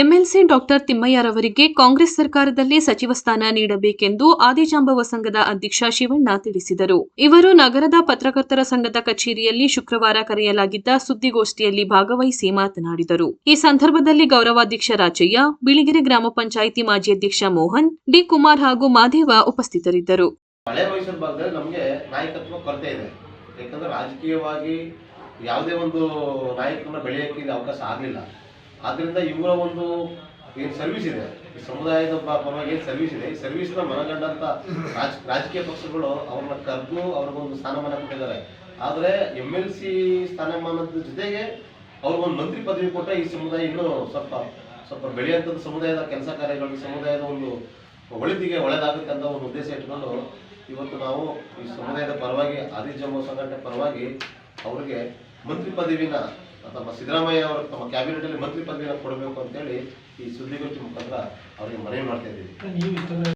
MLC doctor ತಿಮ್ಮಯ್ಯರವರಿಗೆ Congress ಸರ್ಕಾರದಲ್ಲಿ ಸಚಿವ ಸ್ಥಾನ ನೀಡಬೇಕೆಂದು ಆದಿಜಾಂಬವ ಸಂಘದ ಅಧ್ಯಕ್ಷ ಶಿವಣ್ಣ ತಿಳಿಸಿದರು. ಇವರು ನಗರದ ಪತ್ರಕರ್ತರ ಸಂಘದ ಕಚೇರಿಯಲ್ಲಿ ಶುಕ್ರವಾರ ಕರೆಯಲಾಗಿದ್ದ ಸುದ್ದಿಗೋಷ್ಠಿಯಲ್ಲಿ ಭಾಗವಹಿಸಿ ಮಾತನಾಡಿದರು. ಈ ಸಂದರ್ಭದಲ್ಲಿ ಗೌರವಾಧ್ಯಕ್ಷ ರಾಜಯ್ಯ ಬಿಳಿಗಿರಿ ಗ್ರಾಮ ಪಂಚಾಯಿತಿ ಮಾಜಿ ಅಧ್ಯಕ್ಷ ಮೋಹನ್, ಡಿ ಕುಮಾರ್ ಹಾಗೂ ಮಾದೇವ ಉಪಸ್ಥಿತರಿದ್ದರು. ರಾಜಕೀಯವಾಗಿ ಯಾವುದೇ ಒಂದು ನಾಯಕನ ಬೆಳೆಯಕ್ಕೆ ಅವಕಾಶ ಆಗಲಿಲ್ಲ. ಆದ್ದರಿಂದ ಇವರ ಒಂದು ಏನು ಸರ್ವಿಸ್ ಇದೆ. ಈ ಸಮುದಾಯದ ಪರವಾಗಿ ಏನು ಸರ್ವಿಸ್ ಇದೆ. ಈ ಸರ್ವಿಸ್ನ ಮನಗಂಡಂತ ರಾಜ ರಾಜಕೀಯ ಪಕ್ಷಗಳು ಅವ್ರನ್ನ ಕರೆದು ಅವ್ರಿಗೊಂದು ಸ್ಥಾನಮಾನ ಕೊಟ್ಟಿದ್ದಾರೆ. ಆದರೆ ಎಂ ಎಲ್ ಸಿ ಸ್ಥಾನಮಾನದ ಜೊತೆಗೆ ಅವ್ರಿಗೊಂದು ಮಂತ್ರಿ ಪದವಿ ಕೊಟ್ಟ ಈ ಸಮುದಾಯ ಇನ್ನೂ ಸ್ವಲ್ಪ ಸ್ವಲ್ಪ ಬೆಳೆಯಂತ ಸಮುದಾಯದ ಕೆಲಸ ಕಾರ್ಯಗಳು ಸಮುದಾಯದ ಒಂದು ಒಳಿತಿಗೆ ಒಳ್ಳೆದಾಗುತ್ತೆ ಅಂತ ಒಂದು ಉದ್ದೇಶ ಇಟ್ಕೊಂಡು ಇವತ್ತು ನಾವು ಈ ಸಮುದಾಯದ ಪರವಾಗಿ ಆದಿಜಂಬ ಸಂಘಟನೆ ಪರವಾಗಿ ಅವರಿಗೆ ಮಂತ್ರಿ ಪದವಿನ ತಮ್ಮ ಸಿದ್ದರಾಮಯ್ಯ ಅವರು ತಮ್ಮ ಕ್ಯಾಬಿನೆಟ್ ಅಲ್ಲಿ ಮಂತ್ರಿ ಪದವಿಯನ್ನು ಕೊಡಬೇಕು ಅಂತೇಳಿ ಈ ಸುದ್ದಿಗೋಷ್ಠಿ ಮುಖಾಂತರ ಅವರಿಗೆ ಮನವಿ ಮಾಡ್ತಾ ಇದ್ದೀವಿ.